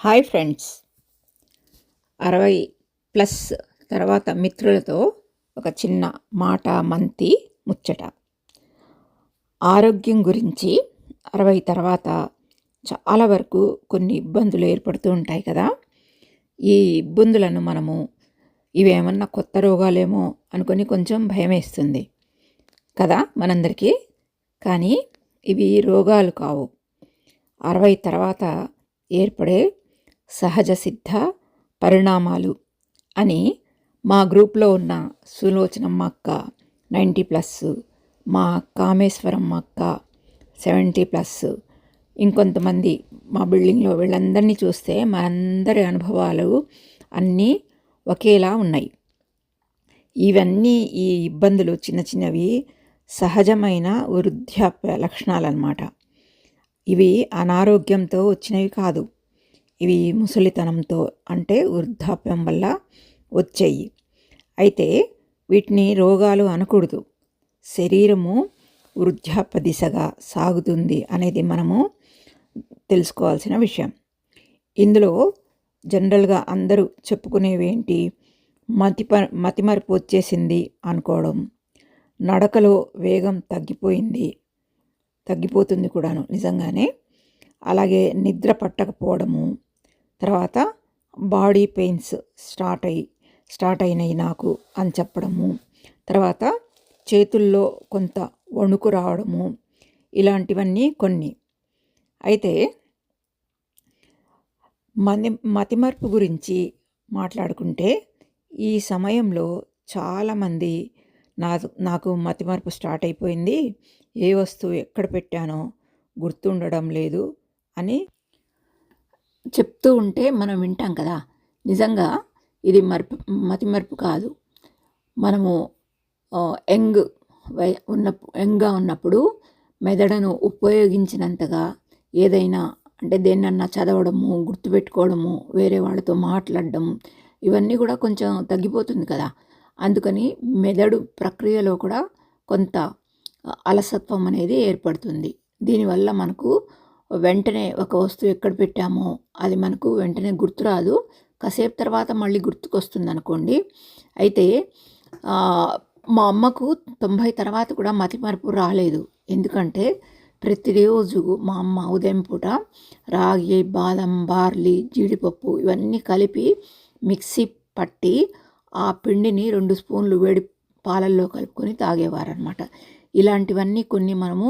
Hi friends. అరవై plus తర్వాత మిత్రులతో ఒక చిన్న మాట మంతి ముచ్చట. ఆరోగ్యం గురించి అరవై తర్వాత చాలా వరకు కొన్ని ఇబ్బందులు ఏర్పడుతూ ఉంటాయి కదా. ఈ ఇబ్బందులను మనము ఇవేమన్నా కొత్త రోగాలేమో అనుకొని కొంచెం భయం వేస్తుంది కదా మనందరికీ. కానీ ఇవి రోగాలు కావు. అరవై తర్వాత ఏర్పడే సహజ సిద్ధ పరిణామాలు అని మా గ్రూప్లో ఉన్న సులోచనమ్మ అక్క నైంటీ ప్లస్ మా కామేశ్వరమ్మ అక్క సెవెంటీ ప్లస్ ఇంకొంతమంది మా బిల్డింగ్లో వీళ్ళందరినీ చూస్తే మనందరి అనుభవాలు అన్నీ ఒకేలా ఉన్నాయి. ఇవన్నీ ఈ ఇబ్బందులు చిన్న చిన్నవి సహజమైన వృద్ధాప్య లక్షణాలన్నమాట. ఇవి అనారోగ్యంతో వచ్చినవి కాదు. ఇవి ముసలితనంతో అంటే వృద్ధాప్యం వల్ల వచ్చాయి. అయితే వీటిని రోగాలు అనకూడదు. శరీరము వృద్ధాప్య దిశగా సాగుతుంది అనేది మనము తెలుసుకోవాల్సిన విషయం. ఇందులో జనరల్గా అందరూ చెప్పుకునేవి ఏంటి? మతిప మతిమరుపు వచ్చేసింది అనుకోవడం. నడకలో వేగం తగ్గిపోయింది. తగ్గిపోతుంది కూడాను నిజంగానే. అలాగే నిద్ర పట్టకపోవడము తర్వాత బాడీ పెయిన్స్ స్టార్ట్ అయ్యి స్టార్ట్ అయినాయి నాకు అని చెప్పడము. తర్వాత చేతుల్లో కొంత వణుకు రావడము. ఇలాంటివన్నీ కొన్ని. అయితే మతి మతిమర్పు గురించి మాట్లాడుకుంటే ఈ సమయంలో చాలామంది నా నాకు మతిమరుపు స్టార్ట్ అయిపోయింది. ఏ వస్తువు ఎక్కడ పెట్టానో గుర్తుండడం లేదు అని చెప్తూ ఉంటే మనం వింటాం కదా. నిజంగా ఇది మరపు మతిమరుపు కాదు. మనము యంగ్ వై ఉన్న యంగ్గా ఉన్నప్పుడు మెదడును ఉపయోగించినంతగా ఏదైనా అంటే దేన్నన్నా చదవడము గుర్తుపెట్టుకోవడము వేరే వాళ్ళతో మాట్లాడడం ఇవన్నీ కూడా కొంచెం తగ్గిపోతుంది కదా. అందుకని మెదడు ప్రక్రియలో కూడా కొంత అలసత్వం అనేది ఏర్పడుతుంది. దీనివల్ల మనకు వెంటనే ఒక వస్తువు ఎక్కడ పెట్టామో అది మనకు వెంటనే గుర్తురాదు కాసేపు తర్వాత మళ్ళీ గుర్తుకొస్తుంది అనుకోండి అయితే మా అమ్మకు తొంభై తర్వాత కూడా మతి మార్పు రాలేదు. ఎందుకంటే ప్రతిరోజు మా అమ్మ ఉదయం పూట రాగి బాదం బార్లీ జీడిపప్పు ఇవన్నీ కలిపి మిక్సీ పట్టి ఆ పిండిని రెండు స్పూన్లు వేడి పాలల్లో కలుపుకొని తాగేవారనమాట ఇలాంటివన్నీ కొన్ని మనము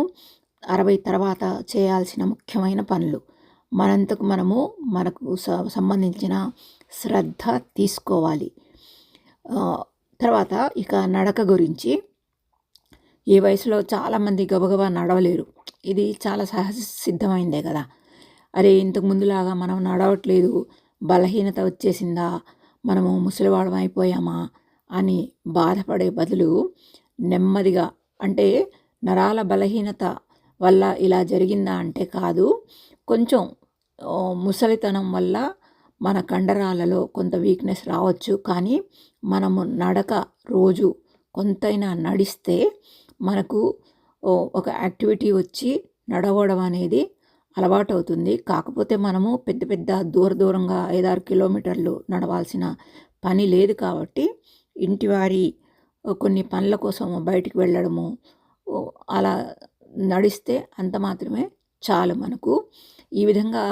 అరవై తర్వాత చేయాల్సిన ముఖ్యమైన పనులు. మనంతకు మనము మనకు సంబంధించిన శ్రద్ధ తీసుకోవాలి. తర్వాత ఇక నడక గురించి. ఈ వయసులో చాలామంది గబగబా నడవలేరు. ఇది చాలా సహజ సిద్ధమైందే కదా. అరే ఇంతకు ముందులాగా మనం నడవట్లేదు. బలహీనత వచ్చేసిందా? మనము ముసలివాడం అయిపోయామా? అని బాధపడే బదులు నెమ్మదిగా అంటే నరాల బలహీనత వల్ల ఇలా జరిగిందా అంటే కాదు. కొంచెం ముసలితనం వల్ల మన కండరాలలో కొంత వీక్నెస్ రావచ్చు. కానీ మనము నడక రోజు కొంతైనా నడిస్తే మనకు ఒక యాక్టివిటీ వచ్చి నడవడం అనేది అలవాటు అవుతుంది కాకపోతే మనము పెద్ద పెద్ద దూర దూరంగా ఐదారు కిలోమీటర్లు నడవాల్సిన పని లేదు కాబట్టి ఇంటివారి కొన్ని పనుల కోసం బయటికి వెళ్ళడము అలా నడిస్తే అంత మాత్రమే చాలు మనకు. ఈ విధంగా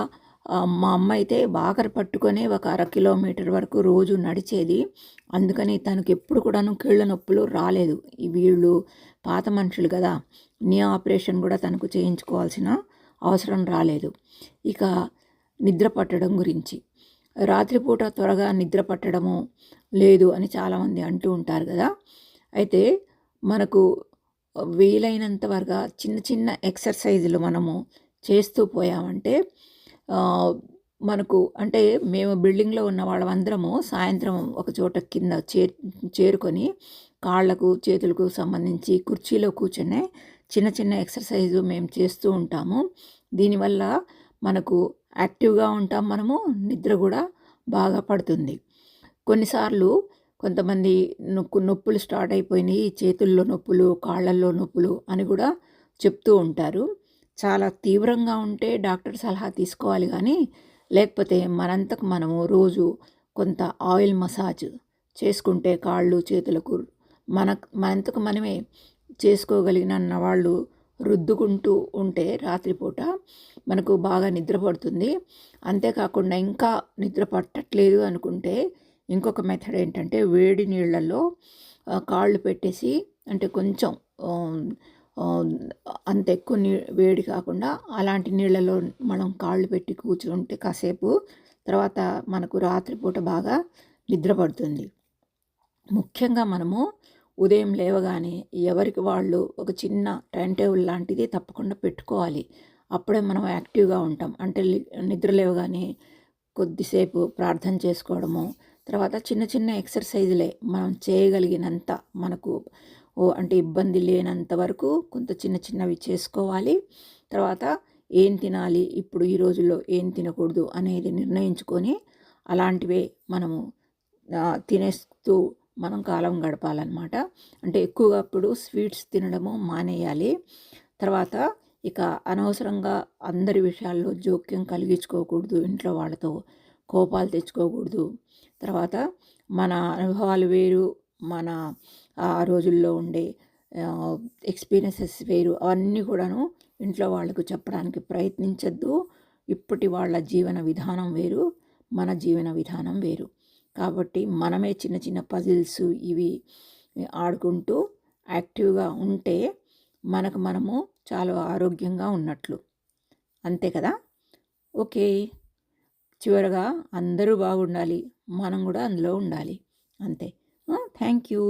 మా అమ్మ అయితే బాకర పట్టుకొని ఒక అర కిలోమీటర్ వరకు రోజు నడిచేది. అందుకని తనకి ఎప్పుడు కూడాను కీళ్ళ నొప్పులు రాలేదు. ఈ వీళ్ళు పాత మనుషులు కదా నీ ఆపరేషన్ కూడా తనకు చేయించుకోవాల్సిన అవసరం రాలేదు. ఇక నిద్ర పట్టడం గురించి. రాత్రిపూట త్వరగా నిద్ర పట్టడము లేదు అని చాలామంది అంటూ ఉంటారు కదా. అయితే మనకు వీలైనంత వరకు చిన్న చిన్న ఎక్సర్సైజులు మనము చేస్తూ పోయామంటే మనకు అంటే మేము బిల్డింగ్లో ఉన్న వాళ్ళమందరము సాయంత్రం ఒక చోట కింద చే చేరుకొని కాళ్ళకు చేతులకు సంబంధించి కుర్చీలో కూర్చొని చిన్న చిన్న ఎక్సర్సైజు మేము చేస్తూ ఉంటాము. దీనివల్ల మనకు యాక్టివ్గా ఉంటాం మనము నిద్ర కూడా బాగా పడుతుంది. కొన్నిసార్లు కొంతమంది నొక్కు నొప్పులు స్టార్ట్ అయిపోయినాయి. చేతుల్లో నొప్పులు కాళ్ళల్లో నొప్పులు అని కూడా చెప్తూ ఉంటారు. చాలా తీవ్రంగా ఉంటే డాక్టర్ సలహా తీసుకోవాలి కానీ లేకపోతే మనంతకు మనము రోజు కొంత ఆయిల్ మసాజ్ చేసుకుంటే కాళ్ళు చేతులకు మన మనంతకు మనమే చేసుకోగలిగిన వాళ్ళు రుద్దుకుంటూ ఉంటే రాత్రిపూట మనకు బాగా నిద్ర పడుతుంది. అంతేకాకుండా ఇంకా నిద్ర పట్టట్లేదు అనుకుంటే ఇంకొక మెథడ్ ఏంటంటే వేడి నీళ్ళల్లో కాళ్ళు పెట్టేసి అంటే కొంచెం అంత ఎక్కువ నీ వేడి కాకుండా అలాంటి నీళ్ళలో మనం కాళ్ళు పెట్టి కూర్చుంటే కాసేపు తర్వాత మనకు రాత్రిపూట బాగా నిద్ర పడుతుంది. ముఖ్యంగా మనము ఉదయం లేవగానే ఎవరికి వాళ్ళు ఒక చిన్న టైం టేబుల్ లాంటిది తప్పకుండా పెట్టుకోవాలి. అప్పుడే మనం యాక్టివ్గా ఉంటాం. అంటే నిద్ర లేవగానే కొద్దిసేపు ప్రార్థన చేసుకోవడము తర్వాత చిన్న చిన్న ఎక్సర్సైజులే మనం చేయగలిగినంత మనకు ఓ అంటే ఇబ్బంది లేనంత వరకు కొంత చిన్న చిన్నవి చేసుకోవాలి. తర్వాత ఏం తినాలి ఇప్పుడు ఈ రోజుల్లో ఏం తినకూడదు అనేది నిర్ణయించుకొని అలాంటివే మనము తినేస్తూ మనం కాలం గడపాలన్నమాట. అంటే ఎక్కువగా అప్పుడు స్వీట్స్ తినడము మానేయాలి. తర్వాత ఇక అనవసరంగా అందరి విషయాల్లో జోక్యం కలిగించుకోకూడదు ఇంట్లో వాళ్ళతో. కోపాలు తెచ్చుకోకూడదు. తర్వాత మన అనుభవాలు వేరు మన ఆ రోజుల్లో ఉండే ఎక్స్పీరియన్సెస్ వేరు. అవన్నీ కూడాను ఇంట్లో వాళ్ళకు చెప్పడానికి ప్రయత్నించద్దు. ఇప్పటి వాళ్ళ జీవన విధానం వేరు మన జీవన విధానం వేరు. కాబట్టి మనమే చిన్న చిన్న పజిల్స్ ఇవి ఆడుకుంటూ యాక్టివ్గా ఉంటే మనకు మనము చాలా ఆరోగ్యంగా ఉన్నట్లు. అంతే కదా? ఓకే. చివరగా అందరూ బాగుండాలి మనం కూడా అందులో ఉండాలి. అంతే. Thank you